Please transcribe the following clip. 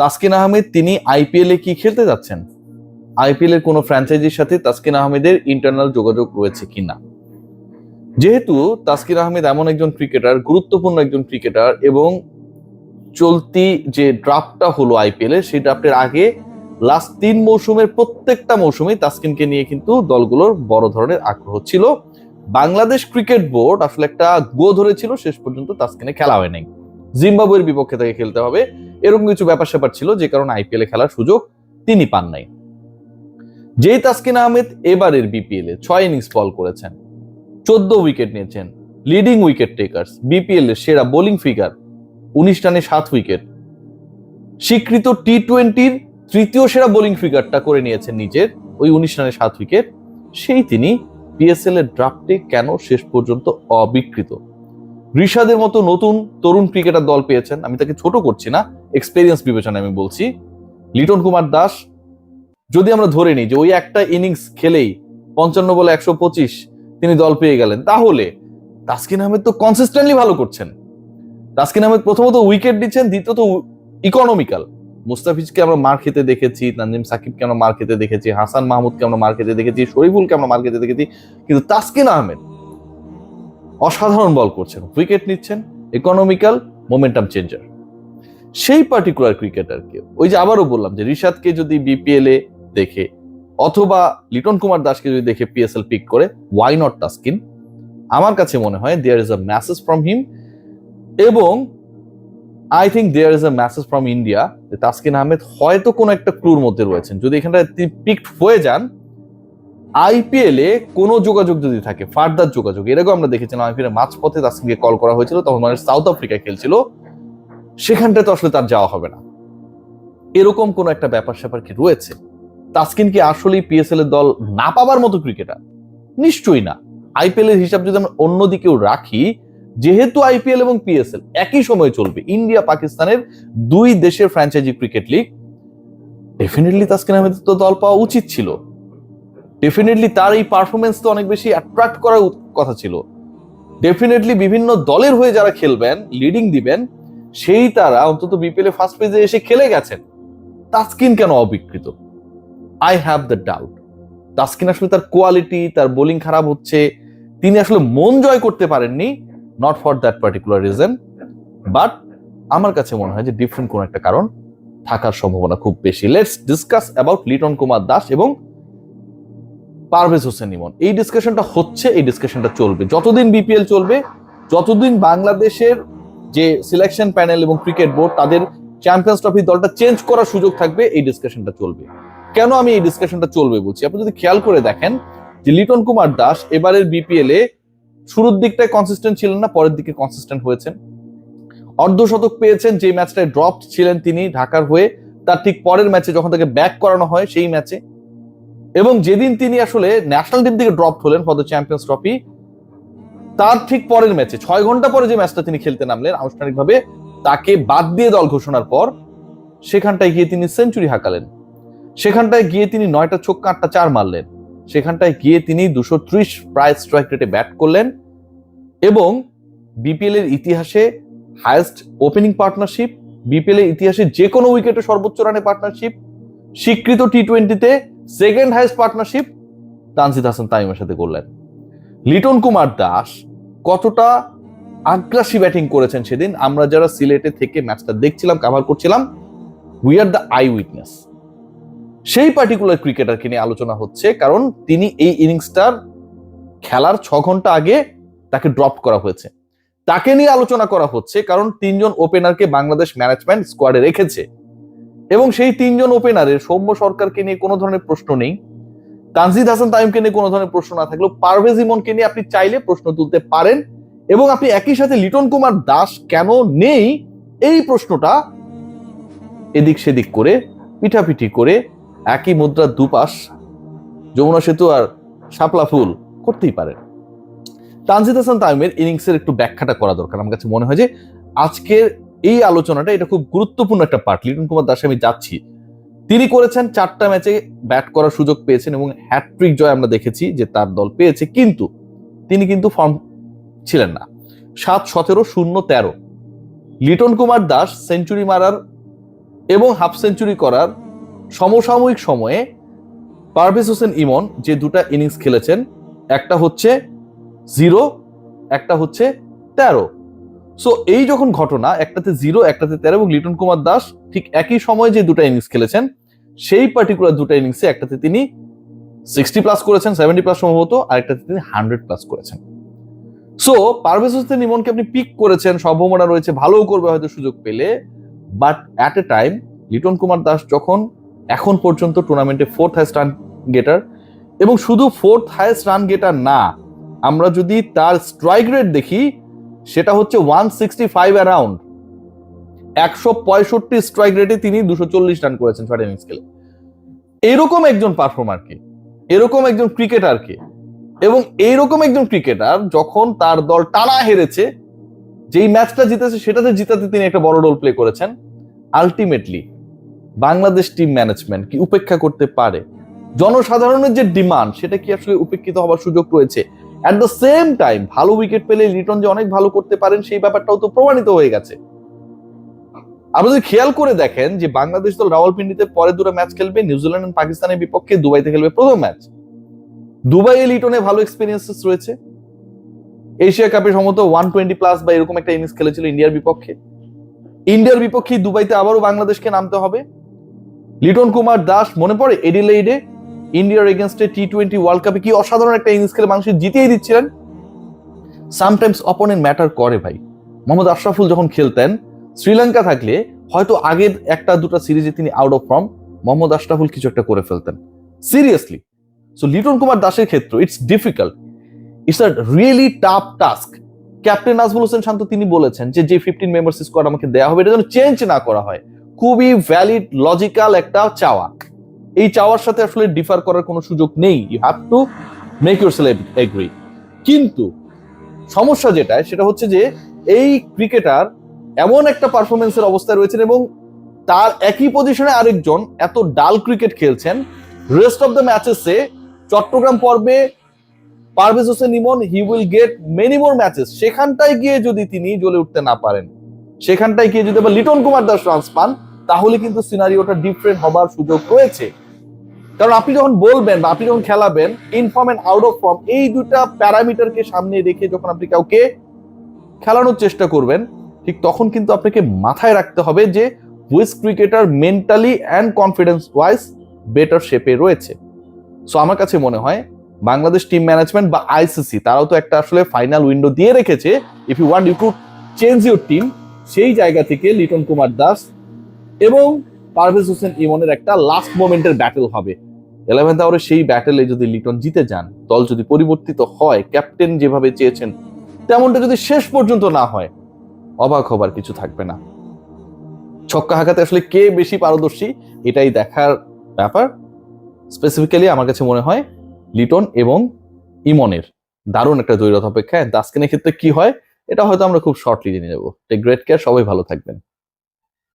তাসকিন আহমেদ তিনি আইপিএলে কি খেলতে যাচ্ছেন? আইপিএল এর কোনো ফ্র্যাঞ্চাইজির সাথে তাসকিন আহমেদের ইন্টারনাল যোগাযোগ রয়েছে কিনা যেহেতু তাসকিন আহমেদ এমন একজন ক্রিকেটার গুরুত্বপূর্ণ একজন ক্রিকেটার এবং চলতি যে ড্রাফটটা হলো আইপিএল সেই ড্রাফটের আগে লাস্ট তিন মৌসুমের প্রত্যেকটা মৌসুমে তাসকিনকে নিয়ে কিন্তু দলগুলোর বড় ধরনের আগ্রহ ছিল। বাংলাদেশ ক্রিকেট বোর্ড আসলে একটা গো ধরেছিল, শেষ পর্যন্ত তাসকিনে খেলা হয় নাই জিম্বাবুয়ের বিপক্ষে তাকে খেলতে হবে। এরকম কিছু ব্যাপার স্যাপার ছিল যে কারণে আইপিএল এ খেলার সুযোগ তিনি পান নাই। যেই তাসকিন আহমেদ এবারের বিপিএল এ ছয় ইনিংস বল করেছেন, চোদ্দ উইকেট নিয়েছেন লিডিং উইকেট টেকার্স বিপিএল এর সেরা বোলিং ফিগার উনিশ রানে সাত উইকেট স্বীকৃত টি টোয়েন্টির তৃতীয় সেরা বোলিং ফিগারটা করে নিয়েছেন নিজের, ওই উনিশ রানে সাত উইকেট সেই তিনি পিএসএল এর ড্রাফটে কেন শেষ পর্যন্ত অবিকৃত? ঋষাদের মতো নতুন তরুণ ক্রিকেটার দল পেয়েছেন। আমি তাকে ছোট করছি না এক্সপেরিয়েন্স বিবেচনায় আমি বলছি। লিটন কুমার দাস, যদি আমরা ধরে নিই যে ওই একটা ইনিংস খেলেই পঞ্চান্ন বলে একশো পঁচিশ তিনি দল পেয়ে গেলেন, তাহলে তাসকিন আহমেদ তো কনসিস্টেন্টলি ভালো করছেন। তাসকিন আহমেদ প্রথমত উইকেট দিচ্ছেন, দ্বিতীয়ত ইকোনমিক্যাল মুস্তাফিজকে আমরা মার খেতে দেখেছি, তানজিম সাকিবকে আমরা মার খেতে দেখেছি, হাসান মাহমুদকে আমরা মার খেতে দেখেছি, শরীফুলকে আমরা মার খেতে দেখেছি, কিন্তু তাসকিন আহমেদ অসাধারণ বল করছেন। উইকেট নিচ্ছেন ইকোনমিক্যাল মোমেন্টাম চেঞ্জার সেই পার্টিকুলার ক্রিকেটারকে ওই যে আবারও বললাম যে রিশাদকে যদি বিপিএল এ দেখে, অথবা লিটন কুমার দাসকে যদি দেখে পিএসএল পিক করে ওয়াই নট টাস্কিন আমার কাছে মনে হয় there is a message from him এবং I think there is a message from India Taskin Ahmed হয়তো কোনো একটা ক্লুর মধ্যে রয়েছেন। যদি এখানটা তিনি হয়ে যান আইপিএল এ কোনো যোগাযোগ যদি থাকে ফার্দার যোগাযোগ এর আগেও আমরা দেখেছিলাম আইপিএল এর মাঝপথে তাসকিনকে কল করা হয়েছিল, তখন মানে সাউথ আফ্রিকায় খেলছিল, সেখানটায় তো আসলে তার যাওয়া হবে না। এরকম কোন একটা ব্যাপার স্যাপার কি রয়েছে? তাসকিন কি আসলেই পিএসএল এর দল না পাবার মতো ক্রিকেটার নিশ্চয়ই না। আইপিএল এর হিসাব যদি আমরা অন্যদিকেও রাখি, যেহেতু আইপিএল এবং পিএসএল একই সময়ে চলবে, ইন্ডিয়া, পাকিস্তানের দুই দেশের franchise cricket league definitely Taskin আহমেদের তো দল পাওয়া উচিত ছিল। ডেফিনেটলি তার এই পারফরমেন্স তো অনেক বেশি অ্যাট্রাক্ট করার কথা ছিল। ডেফিনেটলি বিভিন্ন দলের হয়ে যারা খেলবেন লিডিং দিবেন, সেই তারা অন্তত বিপিএল ফার্স্ট পেজে এসে খেলে গেছেন। তাসকিন কেন অবিকৃত? I have the doubt Taskin আসলে তার কোয়ালিটি তার বোলিং খারাপ হচ্ছে। তিনি আসলে মন জয় করতে পারেননি not for that particular reason but আমার কাছে মনে হয় যে ডিফারেন্ট কোন একটা কারণ থাকার সম্ভাবনা খুব বেশি। Let's discuss about Liton Kumar Das এবং পারভেজ হোসেন ইমন। এই ডিসকাশনটা হচ্ছে, এই ডিসকাশনটা চলবে। যতদিন বিপিএল চলবে, যতদিন বাংলাদেশের যে সিলেকশন প্যানেল এবং ক্রিকেট বোর্ড তাদের চ্যাম্পিয়ন্স ট্রফি দলটা চেঞ্জ করার সুযোগ থাকবে, এই ডিসকাশনটা চলবে। কেন আমি এই ডিসকাশনটা চলবে বলছি? আপনি যদি খেয়াল করে দেখেন যে লিটন কুমার দাস এবারের বিপিএল এ শুরুর দিকটায় কনসিস্টেন্ট ছিলেন না, পরের দিকে কনসিস্টেন্ট হয়েছেন। অর্ধশতক পেয়েছেন যে ম্যাচটায় ড্রপ ছিলেন তিনি ঢাকার হয়ে, তার ঠিক পরের ম্যাচে যখন তাকে ব্যাক করানো হয়, সেই ম্যাচে এবং যেদিন তিনি আসলে ন্যাশনাল টিম থেকে ড্রপ হলেন ফর দ্য চ্যাম্পিয়ন্স ট্রফি তার ঠিক পরের ম্যাচে ছয় ঘণ্টা পরে যে ম্যাচটা তিনি খেলতে নামলেন, আনুষ্ঠানিকভাবে তাকে বাদ দিয়ে দল ঘোষণার পর, সেখানটায় গিয়ে তিনি সেঞ্চুরি হাঁকালেন। সেখানটায় গিয়ে তিনি নয়টা ছক্কা, আটটা চার মারলেন। সেখানটায় গিয়ে তিনি দুশো ত্রিশ প্রায় স্ট্রাইক রেটে ব্যাট করলেন এবং বিপিএল এর ইতিহাসে হায়েস্ট ওপেনিং পার্টনারশিপ বিপিএল এর ইতিহাসে যে কোনো উইকেটে সর্বোচ্চ রানে পার্টনারশিপ স্বীকৃত টি টোয়েন্টিতে second highest partnership Tanzid Hasan তাইমের সাথে করলেন। লিটন কুমার দাস কতটা আগ্রাসী ব্যাটিং করেছেন সেদিন? আমরা যারা সিলেটে থেকে ম্যাচটা দেখছিলাম কাভার করছিলাম we are the eye witness সেই পার্টিকুলার ক্রিকেটারকে নিয়ে আলোচনা হচ্ছে কারণ তিনি এই ইনিংসটার খেলার ছ ঘণ্টা আগে তাকে ড্রপ করা হয়েছে। তাকে নিয়ে আলোচনা করা হচ্ছে কারণ তিনজন ওপেনারকে বাংলাদেশ ম্যানেজমেন্ট স্কোয়াডে রেখেছে। এবং সেই তিনজন ওপেনারের সৌম্য সরকারকে নিয়ে কোনো ধরনের প্রশ্ন নেই, তানজিদ হাসান তাইমকে নিয়ে কোনো ধরনের প্রশ্ন না থাকলেও পারভেজ ইমনকে নিয়ে আপনি চাইলে প্রশ্ন তুলতে পারেন এবং আপনি একই সাথে লিটন কুমার দাস কেন নেই, এই প্রশ্নটা এদিক সেদিক করে, পিঠাপিঠি করে, একই মুদ্রার দুপাশ, যমুনা সেতু আর শাপলা ফুল করতেই পারেন। তানজিদ হাসান তাইমের ইনিংসের একটু ব্যাখ্যাটা করা দরকার। আমার কাছে মনে হয় যে আজকের এই আলোচনাটা এটা খুব গুরুত্বপূর্ণ একটা পার্ট লিটন কুমার দাসে আমি যাচ্ছি। তিনি করেছেন চারটা ম্যাচে ব্যাট করার সুযোগ পেয়েছেন এবং হ্যাট্রিক জয় আমরা দেখেছি যে তার দল পেয়েছে। কিন্তু তিনি কিন্তু ফর্ম ছিলেন না। সাত, সতেরো, শূন্য, তেরো। লিটন কুমার দাস সেঞ্চুরি মারার এবং হাফ সেঞ্চুরি করার সমসাময়িক সময়ে পারভেজ হোসেন ইমন যে দুটা ইনিংস খেলেছেন, একটা হচ্ছে জিরো একটা হচ্ছে তেরো। সো এই যখন ঘটনা, একটাতে জিরো একটাতে তেরো এবং লিটন কুমার দাস ঠিক একই সময়ে যে দুটা ইনিংস খেলেছেন, সেই পার্টিকুলার দুটা ইনিংসে একটাতে তিনি সিক্সটি প্লাস করেছেন সেভেন্টি প্লাস সম্ভবত আরেকটাতে তিনি হান্ড্রেড প্লাস করেছেন। সো পারভেজ হোসেন ইমনকে আপনি পিক করেছেন সম্ভাবনা রয়েছে, ভালোও করবে হয়তো সুযোগ পেলে but at a time Liton Kumar Das যখন এখন পর্যন্ত টুর্নামেন্টে ফোর্থ হাইস্ট রান গেটার এবং শুধু ফোর্থ হাইস্ট রান গেটার না, আমরা যদি তার স্ট্রাইক রেট দেখি সেটা হচ্ছে ওয়ান সিক্সটি ফাইভ অ্যারাউন্ড একশো পঁয়ষট্টি স্ট্রাইক রেটে তিনি দুশো চল্লিশ রান করেছেন ছয়টা ইনিংস খেলে। এরকম একজন পারফর্মারকে এরকম একজন ক্রিকেটারকে এবং এইরকম একজন ক্রিকেটার যখন তার দল টানা হেরেছে, যেই ম্যাচটা জিতেছে সেটাতে জিতাতে তিনি একটা বড় রোল প্লে করেছেন। আলটিমেটলি বাংলাদেশ টিম ম্যানেজমেন্ট কি উপেক্ষা করতে পারে? জনসাধারণের যে ডিমান্ড সেটা কি আসলে উপেক্ষিত হওয়ার সুযোগ রয়েছে? অ্যাট দ্য সেম টাইম ভালো উইকেট পেলে লিটন যে অনেক ভালো করতে পারেন, সেই ব্যাপারটাও তো প্রমাণিত হয়ে গেছে। আপনি যদি খেয়াল করে দেখেন যে বাংলাদেশ দল রাওয়ালপিন্ডিতে পরে দুটো ম্যাচ খেলবে নিউজিল্যান্ড এবং পাকিস্তানের বিপক্ষে দুবাইতে খেলবে প্রথম ম্যাচ দুবাইয়ে লিটনে ভালো এক্সপিরিয়েন্সেস রয়েছে। এশিয়া কাপে সম্ভবত ওয়ান টোয়েন্টি প্লাস বা এরকম একটা ইনিংস খেলেছিল ইন্ডিয়ার বিপক্ষে। ইন্ডিয়ার বিপক্ষে দুবাইতে আবারও বাংলাদেশকে নামতে হবে। লিটন কুমার দাস, মনে পড়ে? এডিলেইডে ইন্ডিয়ার এগেনস্টে টি টোয়েন্টি ওয়ার্ল্ড কাপে কি অসাধারণ একটা ইনিংস খেলে মানুষের জিতিয়ে দিচ্ছিলেন? সামটাইমস অপোনেন্ট ম্যাটার করে ভাই। মোহাম্মদ আশরাফুল যখন খেলতেন, শ্রীলঙ্কা থাকলে হয়তো আগের একটা দুটো সিরিজে তিনি out of form Mohammad Ashraful কিছু একটা করে ফেলতেন। সিরিয়াসলি সো লিটন কুমার দাসের ক্ষেত্রে it's difficult it's a really tough task captain Najmul Hossain Shanto তিনি বলেছেন যে যে ফিফটিন মেম্বার্স স্কোয়াড আমাকে দেওয়া হবে, এটা যেন চেঞ্জ না করা হয়। খুবই ভ্যালিড লজিক্যাল একটা চাওয়া। এই চাওয়ার সাথে আসলে ডিফার করার কোনো সুযোগ নেই। You have to make your celeb agree কিন্তু সমস্যা যেটা, সেটা হচ্ছে যে এই ক্রিকেটার এমন একটা পারফরমেন্সের অবস্থায় রয়েছেন এবং তার একই পজিশনে আরেকজন এত ডাল ক্রিকেট খেলছেন। রেস্ট অফ দ্য ম্যাচেসে চট্টগ্রাম পর্বে Parvez Hossain Emon he will get many more matches সেখানটায় গিয়ে যদি তিনি জ্বলে উঠতে না পারেন, সেখানটায় গিয়ে যদি আবার লিটন কুমার দাস রানস পান, তাহলে কিন্তু সিনারিওটা ডিফারেন্ট হবার সুযোগ রয়েছে। কারণ আপনি যখন বলবেন বা আপনি যখন খেলাবেন inform and out of form এই দুটা প্যারামিটারকে সামনে রেখে যখন আপনি কাউকে খেলানোর চেষ্টা করবেন, ঠিক তখন কিন্তু আপনাকে মাথায় রাখতে হবে যে who's cricketer mentally and confidence wise better শেপে রয়েছে। সো আমার কাছে মনে হয় বাংলাদেশ টিম ম্যানেজমেন্ট বা আইসিসি তারাও তো একটা আসলে ফাইনাল উইন্ডো দিয়ে রেখেছে। If you want you to change your team সেই জায়গা থেকে লিটন কুমার দাস এবং পারভেজ হোসেন ইমনের একটা লাস্ট মোমেন্টের ব্যাটেল হবে। ইলেভেন্থ আওয়ারে সেই ব্যাটেলে যদি লিটন জিতে যান, দল যদি পরিবর্তিত হয় ক্যাপ্টেন যেভাবে চেয়েছেন, তেমনটা যদি শেষ পর্যন্ত না হয়, অবাক হবার কিছু থাকবে না। ছক্কা হাঁকাতে আসলে কে বেশি পারদর্শী, এটাই দেখার ব্যাপার। স্পেসিফিক্যালি আমার কাছে মনে হয় লিটন এবং ইমনের দারুণ একটা দৈরথ অপেক্ষায়। দাসকেনের ক্ষেত্রে কি হয়, এটা হয়তো আমরা খুব শর্টলি জেনে টেক গ্রেট কেয়ার সবাই ভালো থাকবেন।